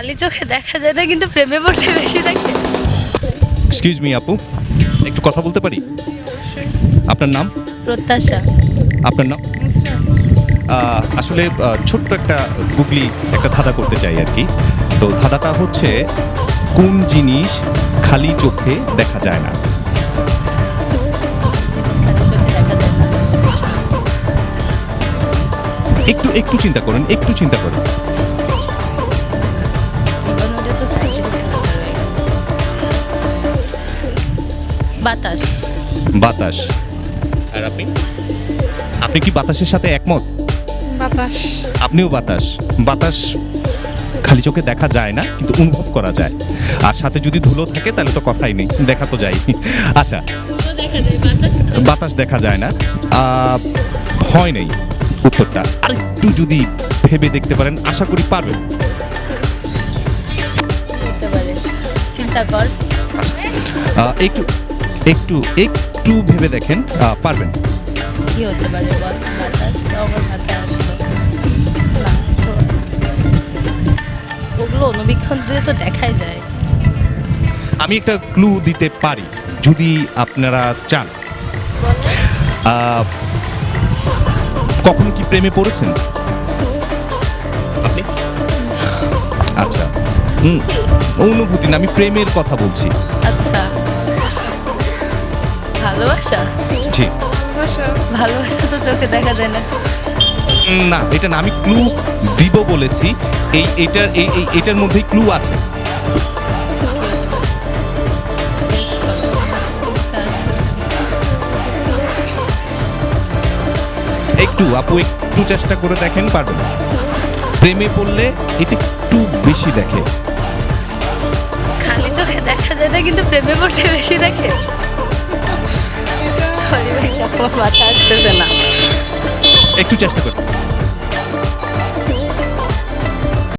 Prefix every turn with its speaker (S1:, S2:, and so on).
S1: খালি চোখে দেখা যায় না কিন্তু প্রেমে পড়লে বেশি দেখে।
S2: এক্সকিউজ মি আপু। একটু কথা বলতে পারি? আপনার নাম?
S1: প্রত্যাশা।
S2: আপনার নাম? আসলে ছোট্ট একটা গুগলি একটা ধাঁধা করতে চাই আর কি। তো ধাঁধাটা হচ্ছে কোন জিনিস খালি চোখে দেখা যায় না
S1: খালি চোখে দেখা যায় না?
S2: একটু একটু চিন্তা করেন একটু চিন্তা করেন।
S1: বাতাস।
S2: বাতাস। আর আপনি? আপনি কি বাতাসের সাথে একমত?
S3: বাতাস।
S2: আপনিও বাতাস। বাতাস খালি চোখে দেখা যায় না কিন্তু অনুভব করা যায়। আর সাথে যদি ধুলো থাকে তাহলে তো কথাই নেই দেখা তো যায় আচ্ছা।
S1: ধুলো দেখা যায় বাতাস
S2: দেখা যায় না। হয় নেই উত্তরটা। আরেকটু যদি ভেবে দেখতে পারেন আশা করি পারবেন।
S1: চিন্তা কর।
S2: একটু একটু একটু ভেবে দেখেন পারবেন।
S1: কি হতে পারে? বাতাস তো আমার মাথায় আসলো। ওগুলো অনুবীক্ষণ দিয়ে তো দেখাই যায়।
S2: আমি একটা ক্লু দিতে পারি যদি আপনারা চান। কখনো কি প্রেমে পড়েছেন? আপনি? আচ্ছা। হুম অনুভূতি না আমি প্রেমের কথা বলছি।
S1: আচ্ছা। ভালোবাসা?
S2: জি।
S1: ভালোবাসা? তো চোখে দেখা যায় না।
S2: না এটা না আমি ক্লু দিব বলেছি। এই এটার এই এটার মধ্যেই ক্লু আছে। একটু আপু একটু চেষ্টা করে দেখেন পারবেন প্রেমে পড়লে এটা একটু বেশি দেখে।
S1: খালি চোখে দেখা যায় না কিন্তু প্রেমে পড়লে বেশি দেখে। মাথা আসতেছে না।
S2: একটু চেষ্টা করেন